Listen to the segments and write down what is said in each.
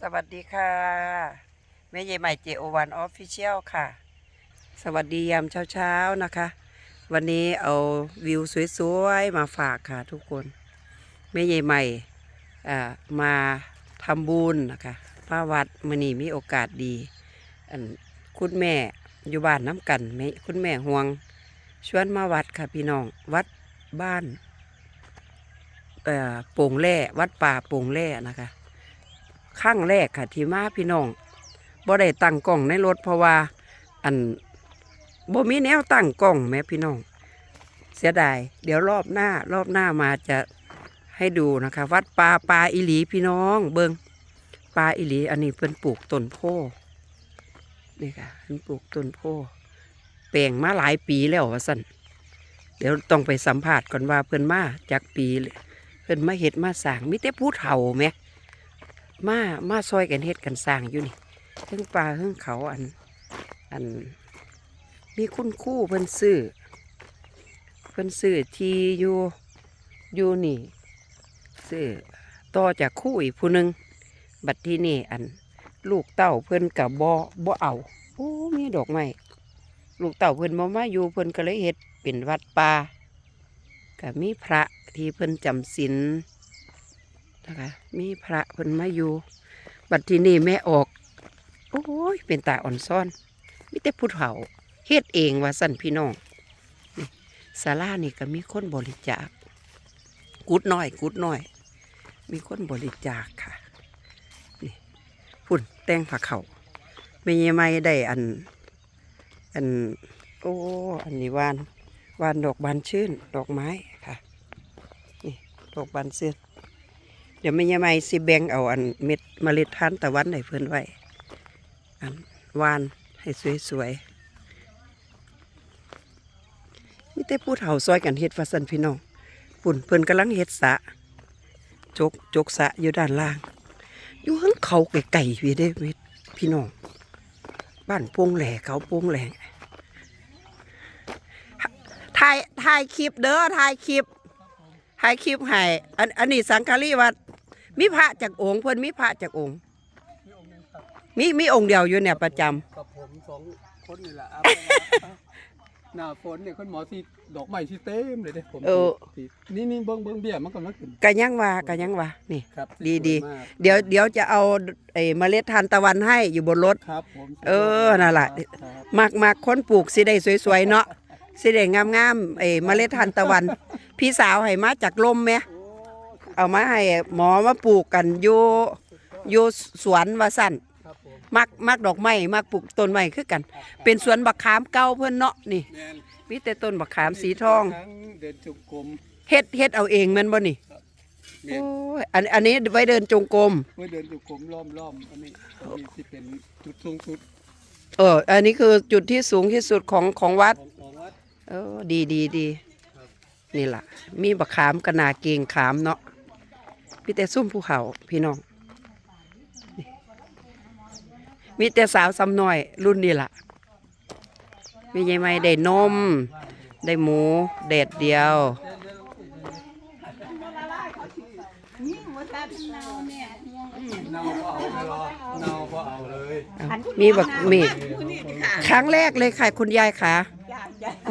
สวัสดีค่ะแม่ใหญ่ใหม่เจโอวันออฟฟิเชียลค่ะ สวัสดียามเช้าๆนะคะ วันนี้เอาวิวสวยๆมาฝากค่ะทุกคนแม่ใหญ่ใหม่มาทำบุญนะคะพระวัดมือนีมีโอกาสดีคุณแม่อยู่บ้านน้ำกันแม่คุณแม่ห่วง ชวนมาวัดค่ะพี่น้องวัดบ้านโป่งแร่วัดป่าโป่งแร่นะคะ ครั้งแรกค่ะที่มาพี่น้องบ่ได้ตั้งกล้องในรถเพราะว่า อันบ่มีแนวตั้งกล้องแม่พี่น้อง เสียดายเดี๋ยวรอบหน้ารอบหน้ามาจะให้ดูนะคะ วัดป่าป่าอิหลีพี่น้องเบิงป่าอิหลี อันนี้เพิ่นปลูกต้นโพนี่ค่ะเพิ่นปลูกต้นโพแปลงมาหลายปีแล้วว่าสั่นเดี๋ยวต้องไปสัมผัสก่อนว่าเพิ่นมาจากปี เพิ่นมาเฮ็ดมาสางมีแต่ผู้เฒ่าแหม มามาซอยกันเฮ็ดกันสร้างอยู่นี่เทั้งป่าเทั้งเขาอันอัน มีคุณคู่เพิ่นซื้อเพิ่นซื้อที่อยู่อยู่นี่ซื้อต่อจากคู่อีกผู้หนึ่งบัดที่นี่อัน ลูกเต้าเพิ่นกับบ่บ่เอาโอ้มีดอกไม้ลูกเต้าเพิ่นบ่มาอยู่เพิ่นก็เลยเฮ็ดเป็นวัดป่าก็มีพระที่เพิ่นจำศีล นะคะมีพระเพิ่นมาอยู่ บัดที่นี่แม่ออกโอ้ยเป็นตาอ่อนซ่อนมีแต่ผู้เฒ่าเฮ็ดเองว่าสั่นพี่น้องนี่ศาลานี่ก็มีคนบริจาคกุดน้อยกุดน้อย มีคนบริจาคค่ะนี่พุ่นแตงผ้าเขาไม่ยังไม่ได้อัน อัน โอ้อันนี้วานวานดอกบานชื่น ดอกไม้ค่ะ นี่ ดอกบานชื่น เดี๋ยวไม่ยังไม่สิแบงเอาอันเม็ดเมล็ดทานตะวันให้เพื่อนไว้ อันวานให้สวยๆนี่แต่พูดเห่าซอยกันเฮ็ดฟาสันพี่น้องปุ่นเพิ่นกำลังเฮ็ดสะจกจกสะอยู่ด้านล่าง อยู่ข้างเขาไก่ๆพี่เด้เวทพี่น้องบ้านโป่งแหล่เขาโป่งแหล่ถ่ายถ่ายคลิปเด้อถ่ายคลิปถ่ายคลิปให้อันอันนี้สังฆารีวัด มีพระจากองค์เพิ่นมีพระจากองค์มีมีองค์เดียวอยู่เนี่ยประจำกับผมสองคนนี่แหละครับหน้าฝนเนี่ยคนหมอที่ดอกไม้ที่เต็มเลยเด้ผมเออที่นี่นี่เบิ้งเบิ้งเบี้ยมันก็มาขึ้นกะยังว่ากะยังว่านี่ ครับดีสวยดีมากเดี๋ยวเดี๋ยวจะเอาไอ้เมล็ดทานตะวันให้อยู่บนรถ ครับผมเออนั่นล่ะ ครับมักมักคนปลูกสิได้สวยๆเนาะสิได้งามๆไอ้เมล็ดทานตะวัน พี่สาวให้มาจากลมไหมโอ้ เอามาให้หมอมาปลูกกันอยู่อยู่สวนว่าสั่นครับผมมักมักดอกไม้มักปลูกต้นไม้คือกัน เป็นสวนบักขามเก่าเพิ่นเนาะนี่แม่นมีแต่ต้นบักขามสีทองทั้งเดินจุกกลมเฮ็ดเฮ็ดเอาเองแม่นบ่นี่แม่โอ้นยอันอันนี้ไว้เดินจงกรมเมื่อเดินจุกกลมล้อมล้อมอันนี้อันนี้ที่เป็นจุดสูงสุดเออ อันนี้คือจุดที่สูงที่สุดของของวัด ของของวัด เออดีดีดีครับนี่ล่ะ มีบักขามกระนาเกงขามเนาะ มีแต่ซุ่มภูเขาพี่น้องนี่มีแต่สาวซ้ำน้อย รุ่นนี้ล่ะ มีใหญ่ไหมได้นม ได้หมูเด็ดเดียวเนาก็เอาไม่รอเนาก็เอาเลยเอามีบักมีครั้งแรกเลยค่ะ คุณยายค่ะ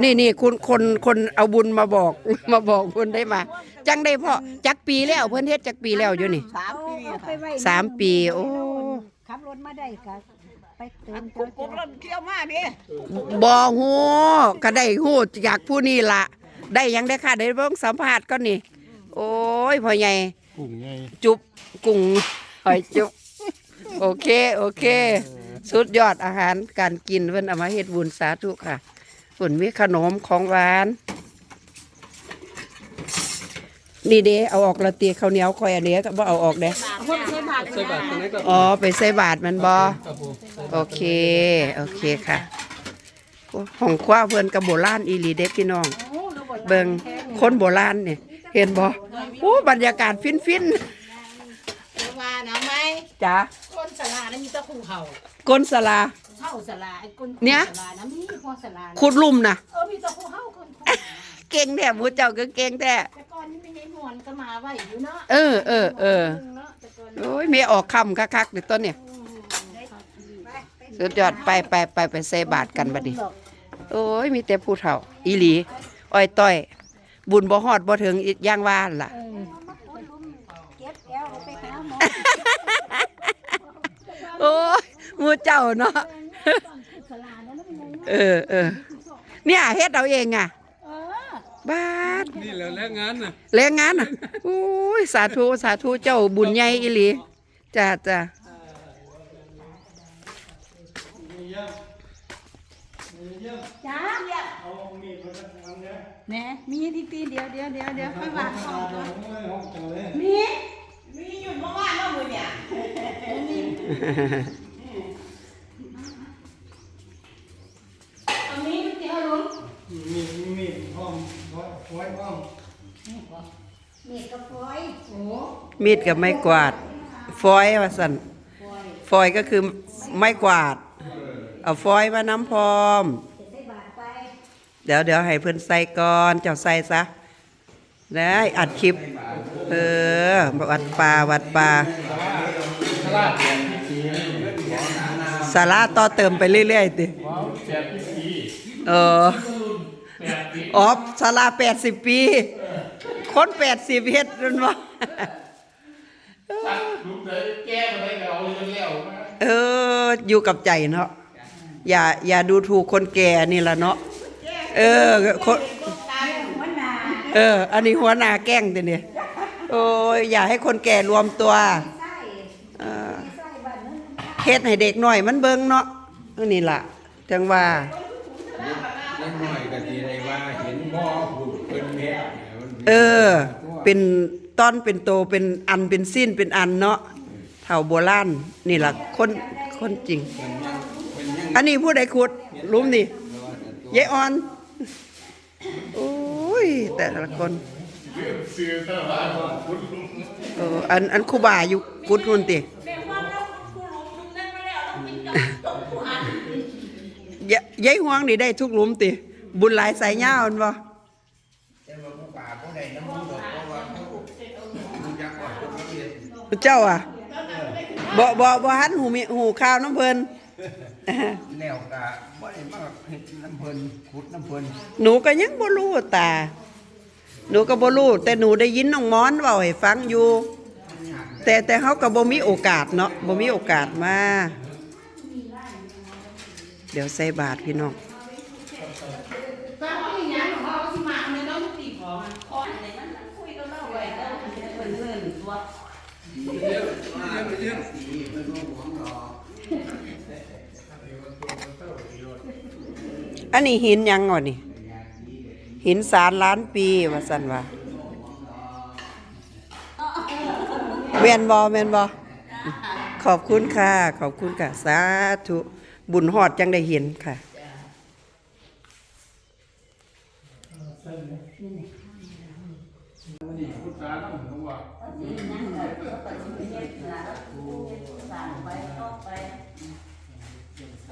นี่นี่คุณคนคนเอาบุญมาบอก มาบอกคุณได้มา จังได้พอจักปีแล้วเพื่อนเฮ็ดจักปีแล้วอยู่นี่สามปีเอาไปไว้สามปีโอ้ขับรถมาได้ก็ไปเติมกุ๊กกุ๊กรถเที่ยวมาดิบอฮูก็ได้ฮูจากผู้นี่ละได้หยังได้ค่ะได้เบิ่งสัมภาษณ์ก็นี่ โอ้ยพ่อใหญ่กุ้งไงจุบกุ้งหอยจุบโอเค โอเค สุดยอดอาหารการกินเพิ่นเอามาเฮ็ดบุญสาธุค่ะ เพิ่นมีขนมของหวาน นี่เด้เอาออกละเตียข้าวเหนียวคอยอันเนี้ยก็บ่เอาออกเด้คนใช้บาทใส่บาตรตรงนี้ก็อ๋อไปใส่บาทมันบ่ครับผมโอเค โอเคค่ะของคว้าเพิ่นกับโบราณอีหลีเด็พี่น้อง เบิงคนโบราณเนี่ยเห็นบ่โอ้บรรยากาศฟินฟินว่านะไหมๆจ้าคนสลานะมีแตะคูเห่าก้นสลาเห่าสลาไอ้คนเนี่ย สลานะมีพอสลานะขุดลุ่มนะเออมีแตะคูเห่าคนเก่งแท้หมูเจ้าก็เก่งแท้ แต่ก่อนนี่ไม่ใช่นวลก็มาไว้อยู่เนาะเออเออเออเนาะแต่ก่อนโอ้ยมีออกคำคักๆเดี๋ยวต้นเนี่ยสุดยอดไปไปไปไปใส่บาทกันบัดนี้ โอ้ยมีแต่ผู้เฒ่า อีหลี อ้อยต้อย บุญบ่ฮอดบ่ถึงอีย่างว่านล่ะเก็บแอวไปหาหมอโอ้ยหมูเจ้าเนาะ สลาแล้วมันยังเออเออเนี่ยเฮ็ดเอาเองอะเออบาทนี่แหละแรงงานน่ะแรงงานอะโอ้ยสาธุสาธุเจ้าบุญใหญ่อีหลีจ้าจ้าจ้าแหน่มีที่ตีเดียวเดียวเดียวเดียวค่อยวางของก่อนมีอันนี้มันจะเอาลง มีมีห้องไว้ห้อง มีกระฟอย โอ้ มีดกับไม้กวาด ฟอยว่าสันฟอยก็คือไม้กวาด เอาฟอยมาน้ำพร้อม เดี๋ยวเดี๋ยวให้เพิ่อนใส่ก่อนเจ้าใส่ซะได้อัดคลิป เออวัดป่าวัดป่าสาระต่อเติมไปเรื่อยๆติเอออ๋อสาราแปดสิบปี คนแปดสิบเฮ็ดนั่นวะ ลุกเลยแก้มาได้ก็เอาเรื่องแล้วมาเออ อยู่กับใจเนาะอย่าอย่าดูถูกคนแก่นี่ละเนาะเออคนหัวหน้าเออ อันนี้หัวหน้าแกล้งตัวเนี่ยโอ้ยอย่าให้คนแก่รวมตัวใส่เออใส่บ้านนั้นเฮ็ดให้เด็กหน่อยมันเบิ่งเนาะอันนี่ล่ะจังว่าเล็กน้อยก็สิได้ว่าเห็นบ่ผูกเป็นเม็ดเออ เป็น ต้อนเป็นโตเป็นอันเป็นสิ้นเป็นอันเนาะเท่าโบราณนี่ล่ะคนคนจริง อันนี้ผู้ใดขุดหลุมนี่ยายอ่อนโอ้ยแต่ละคนเอออันอันคูบาอยู่กุดนู่นติยยายห่วงนี่ได้ทุกหลุมติ บุญหลายสายยาอันบ่ เจ้าอะบ่บ่บ่หันหูมีหูข้าวน้ำเพิ่นแนวกะบ่ได้มาเฮ็ดน้ำเพิ่นขุดน้ำเพิ่นหนูก็ยังบ่รู้ตา หนูก็บ่รู้แต่หนูได้ยินน้องม้อนเว้าให้ฟังอยู่ แต่แต่เฮาก็บ่มีโอกาสเนาะบ่มีโอกาสมา เดี๋ยวใส่บาทพี่น้อง ตาพี่หยังของเขาสิมาในต้องตีของมันคอนอะไรมันมันคุยกันเล่าไว้แล้วมันจะเป็นเรื่องตัวอันนี้หินหยังวะนี่ หินสารล้านปีว่าซั่นว่าแมนบ่แมนบ่ขอบคุณค่ะ ขอบคุณค่ะ สาธุบุญฮอดจังได้เห็นค่ะ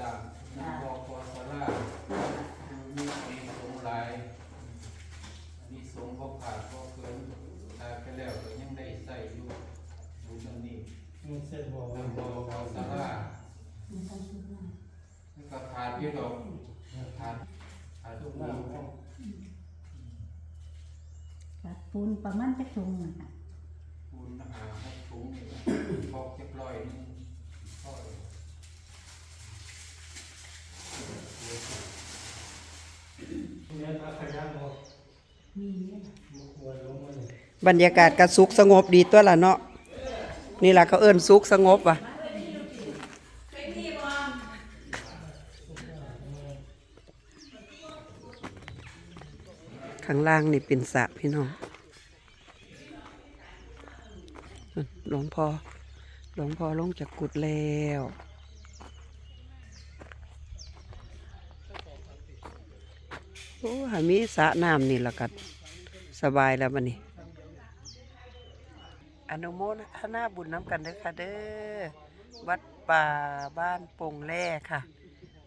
สร้างน้ำบ่อพอสลามีมีสงหลายมีสงบ่ขาดบ่เกินตายไปแล้วก็ยังได้ใส่อยู่บุญอันนี้ มันเสร็จบ่ น้ำบ่อพอสลาแล้วก็ขาดอยู่ดอกขาด ขาดทุกอย่างกับปูนประมาณจะถุงนะคะคูณหาหกถุงนี่แหละพอกเรียบร้อยนี่พอเลยเนี่ยถ้าขยันบ่บ่ควรลงมาเลยบรรยากาศก็สุขสงบดีตัวละเนาะนี่ล่ะเขาเอิ้นสุขสงบว่ะ ข้างล่างนี่เป็นสระพี่น้องหลวงพ่อหลวงพ่อลงจากกุดแล้วโอ้หามีสระน้ำนี่ละกัดสบายแล้วบันนี้อนุโมทนาบุญน้ำกันเด้อค่ะเด้อวัดป่าบ้านโป่งแร่ค่ะ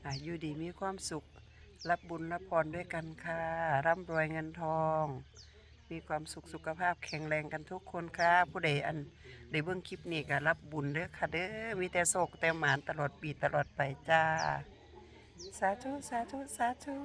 อาอยู่ดีมีความสุข รับบุญรับพรด้วยกันค่ะ ร่ำรวยเงินทอง มีความสุขสุขภาพแข็งแรงกันทุกคนค่ะ ผู้ใดอันได้เบื้องคลิปนี้ก็รับบุญเด้อค่ะเด้อมีแต่โศกแต่หมานตลอดปีตลอดไปจ้า สาธุสาธุสาธุ